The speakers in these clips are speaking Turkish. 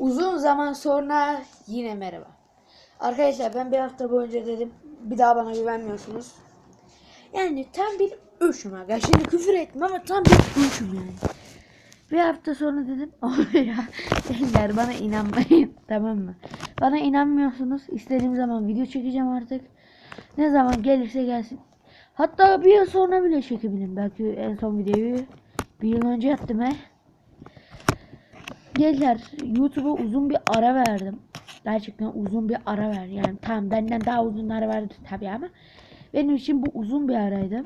Uzun zaman sonra yine merhaba. Arkadaşlar ben bir hafta boyunca dedim bir daha bana güvenmiyorsunuz. Yani tam bir üşüm aga. Şimdi küfür ettim ama tam bir üşüm yani. Bir hafta sonra dedim oh ya beyler bana inanmayın tamam mı? Bana inanmıyorsunuz. İstediğim zaman video çekeceğim artık. Ne zaman gelirse gelsin. Hatta bir yıl sonra bile çekebilirim. Belki en son videoyu bir yıl önce yaptım he. Gençler YouTube'a uzun bir ara verdim. Gerçekten uzun bir ara ver. Yani tamam benden daha uzun ara verdi tabii ama benim için bu uzun bir araydı.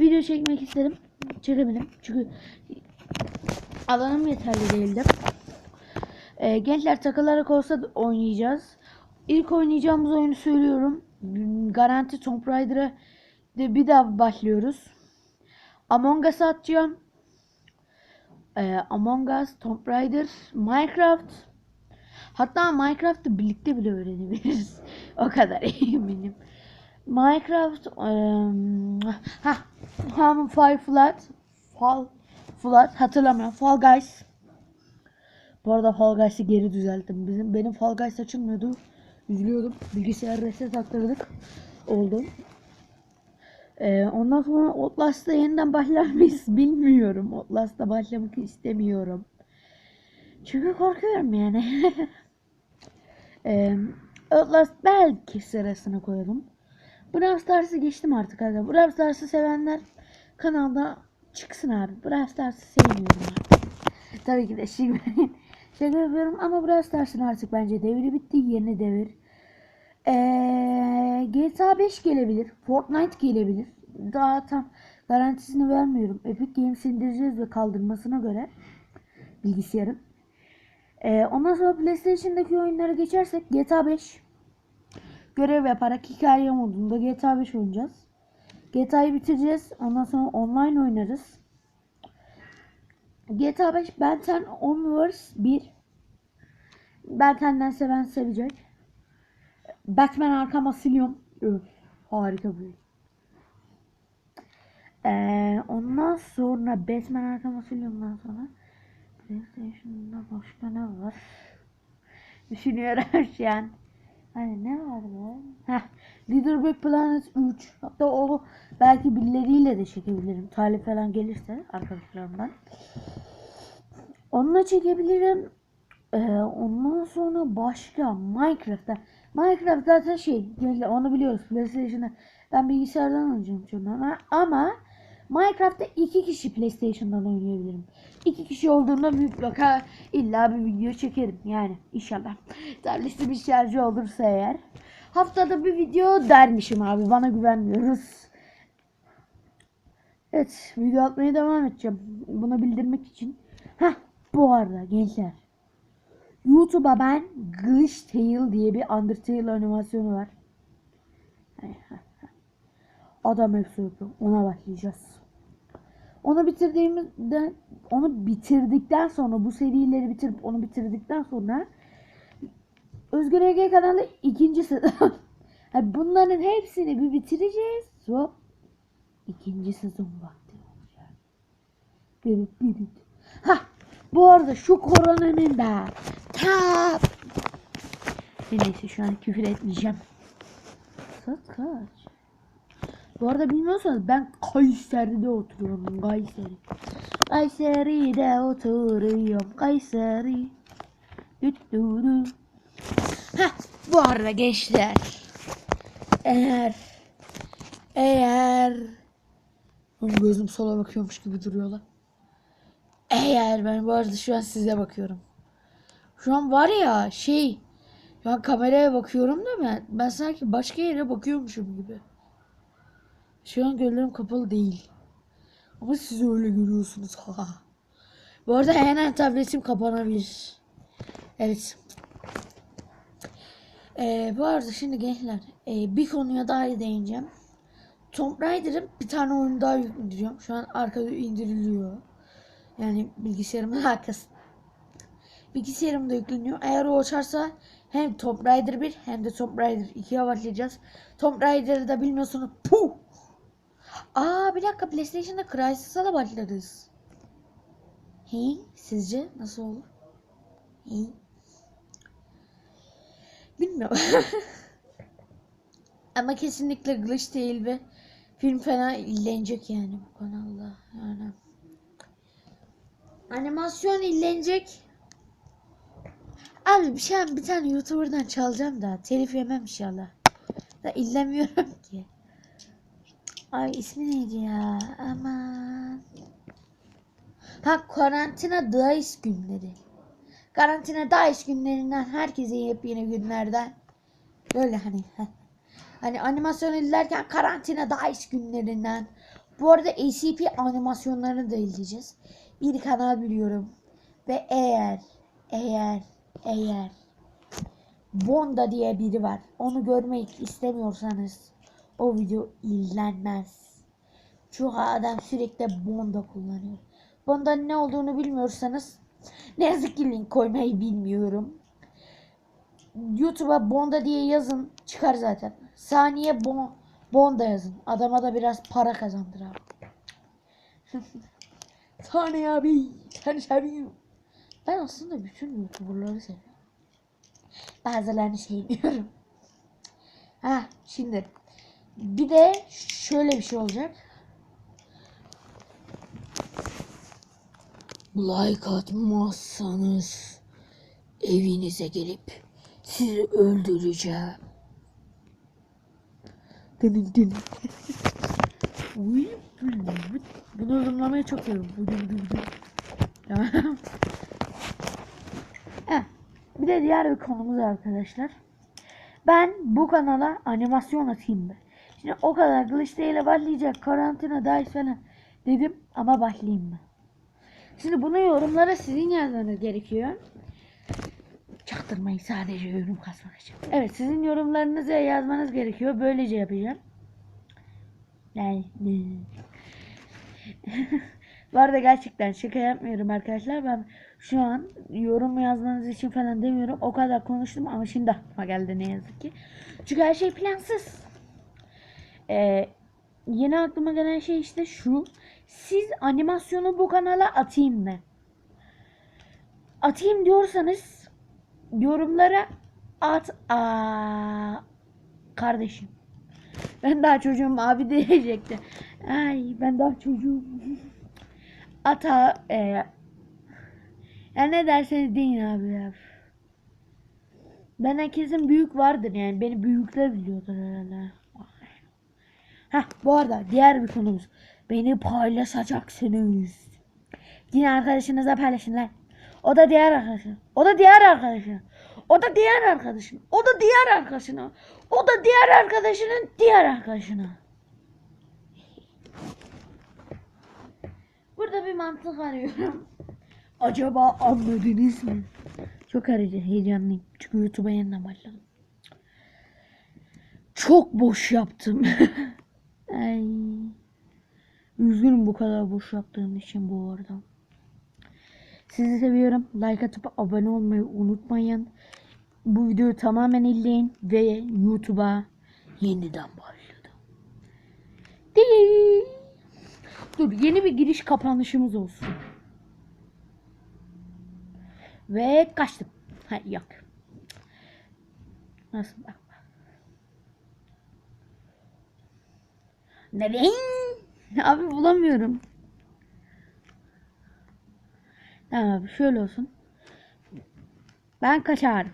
Video çekmek istedim. Çekemedim. Çünkü alanım yeterli değildi. Ee, gençler takılarak olsa oynayacağız. İlk oynayacağımız oyunu söylüyorum. Garanti Tomb Raider'a de bir daha başlıyoruz. Among Us atacağım. Ee, Among Us, Tomb Raider, Minecraft. Hatta Minecraft'ı birlikte bile öğrenebiliriz. o kadar eminim. Minecraft, um, ha, Ham Fire Flat, Fall Flat hatırlamıyorum. Fall Guys. Bu arada Fall Guys'ı geri düzelttim. Bizim benim Fall Guys açılmıyordu. Üzülüyordum. Bilgisayar reset attırdık. Oldu. Ee, ondan sonra Outlast'ta yeniden başlar mıyız bilmiyorum. Outlast'ta başlamak istemiyorum. Çünkü korkuyorum yani. ee, Outlast belki sırasına koyalım. Brawl Stars'ı geçtim artık arkadaşlar. Brawl Stars'ı sevenler kanalda çıksın abi. Brawl Stars'ı sevmiyorum artık. Tabii ki de şaka yapıyorum ama Brawl Stars'ın artık bence devri bitti. Yeni devir. Ee, GTA 5 gelebilir. Fortnite gelebilir. Daha tam garantisini vermiyorum. Epic Games indireceğiz ve kaldırmasına göre bilgisayarın. Ee, ondan sonra PlayStation'daki oyunlara geçersek GTA 5 görev yaparak hikaye modunda GTA 5 oynayacağız. GTA'yı bitireceğiz. Ondan sonra online oynarız. GTA 5 Ben 10 Onwards 1 Ben 10'den seven sevecek. Batman Arkham Asylum. Öf, harika bir. Ee, ondan sonra Batman Arkham Asylum'dan sonra PlayStation'da başka ne var? Düşünüyorum şu an. Hani ne vardı? Heh, Little Big Planet 3. Hatta o belki birileriyle de çekebilirim. Talip falan gelirse arkadaşlarımdan. Onunla çekebilirim. Ee, ondan sonra başka Minecraft'ta. Minecraft zaten şey gençler onu biliyoruz PlayStation'da. Ben bilgisayardan oynayacağım çünkü ama, Minecraft'ta iki kişi PlayStation'dan oynayabilirim. İki kişi olduğunda mutlaka illa bir video çekerim yani inşallah. Tableti bir şarjı olursa eğer. Haftada bir video dermişim abi bana güvenmiyoruz. Evet video atmaya devam edeceğim. Bunu bildirmek için. Heh bu arada gençler. YouTube'a ben Glitch Tale diye bir Undertale animasyonu var. Adam hepsi yapıyor. Ona başlayacağız. Onu bitirdiğimizde onu bitirdikten sonra bu serileri bitirip onu bitirdikten sonra Özgür Ege kanalı ikinci sezon. Yani bunların hepsini bir bitireceğiz. Hop. İkinci sezon vakti olacak. Bürüt bürüt. Ha bu arada şu koronanın da tap. Neyse şu an küfür etmeyeceğim. Saat kaç? Bu arada bilmiyorsanız ben Kayseri'de oturuyorum. Kayseri. Kayseri'de oturuyorum. Kayseri. Düt dü Heh, bu arada gençler. Eğer eğer gözüm sola bakıyormuş gibi duruyor lan. Eğer ben bu arada şu an size bakıyorum. Şu an var ya şey şu an kameraya bakıyorum da ben, ben sanki başka yere bakıyormuşum gibi. Şu an gözlerim kapalı değil. Ama siz öyle görüyorsunuz. Ha. Bu arada hemen tabletim kapanabilir. Evet. Ee, bu arada şimdi gençler e, bir konuya daha değineceğim. Tomb Raider'ın bir tane oyunu daha yüklendiriyorum. Şu an arkada indiriliyor. Yani bilgisayarımın arkası. Bilgisayarımda yükleniyor. Eğer o açarsa hem Tomb Raider 1 hem de Tomb Raider 2'ye başlayacağız. Tomb Raider'ı da bilmiyorsanız puh! Aa bir dakika PlayStation'da Crysis'a da başlarız. Hey, sizce nasıl olur? Hey. Bilmiyorum. Ama kesinlikle glitch değil ve film fena illenecek yani bu kanalda. Yani animasyon illenecek. Abi bir şey bir tane YouTuber'dan çalacağım da telif yemem inşallah. Da illemiyorum ki. Ay ismi neydi ya? Aman. Ha karantina dayız günleri. Karantina dayız günlerinden herkese yepyeni günlerden. Böyle hani. Hani animasyon izlerken karantina dayız günlerinden. Bu arada ACP animasyonlarını da izleyeceğiz. Bir kanal biliyorum. Ve eğer eğer eğer Bonda diye biri var. Onu görmek istemiyorsanız o video izlenmez. Çünkü adam sürekli Bonda kullanıyor. Bonda'nın ne olduğunu bilmiyorsanız ne yazık ki link koymayı bilmiyorum. YouTube'a Bonda diye yazın çıkar zaten. Saniye bon, Bonda yazın. Adama da biraz para kazandır abi. Saniye abi. Sen seviyorum. Ben aslında bütün YouTuber'ları seviyorum. Bazılarını sevmiyorum. Ha şimdi bir de şöyle bir şey olacak. Like atmazsanız evinize gelip sizi öldüreceğim. Dının. Uy, Bunu yorumlamayı çok seviyorum. Heh, Bir de diğer bir konumuz arkadaşlar. Ben bu kanala animasyon atayım mı? Şimdi o kadar glitch ile başlayacak karantina dahil falan dedim ama başlayayım mı? Şimdi bunu yorumlara sizin yazmanız gerekiyor. Çaktırmayın sadece yorum kasmak için. Evet sizin yorumlarınızı yazmanız gerekiyor. Böylece yapacağım. Yani Bu arada gerçekten şaka yapmıyorum arkadaşlar. Ben şu an yorum yazmanız için falan demiyorum. O kadar konuştum ama şimdi aklıma geldi ne yazık ki. Çünkü her şey plansız. Ee, yeni aklıma gelen şey işte şu. Siz animasyonu bu kanala atayım mı? Atayım diyorsanız yorumlara at. Aa, kardeşim. Ben daha çocuğum abi diyecekti. Ay ben daha çocuğum. Ata e, ya ne derseniz deyin abi ya. Ben herkesin büyük vardır yani. Beni büyükler biliyordur herhalde. Heh bu arada diğer bir konumuz. Beni paylaşacaksınız. Yine arkadaşınıza paylaşın lan. O da diğer arkadaşın. O da diğer arkadaşın. O da diğer arkadaşın. O da diğer arkadaşına. O da diğer arkadaşının diğer arkadaşına. Burada bir mantık arıyorum. Acaba anladınız mı? Çok arayıcı, heyecanlıyım. Çünkü YouTube'a yeniden başladım. Çok boş yaptım. Ay. Üzgünüm bu kadar boş yaptığım için bu arada. Sizi seviyorum. Like atıp abone olmayı unutmayın. Bu videoyu tamamen izleyin ve YouTube'a yeniden başladım. Değil. Dur yeni bir giriş kapanışımız olsun. Ve kaçtım. Ha yok. Nasıl bak. Nereye? Abi bulamıyorum. Tamam abi şöyle olsun. Ben kaçar.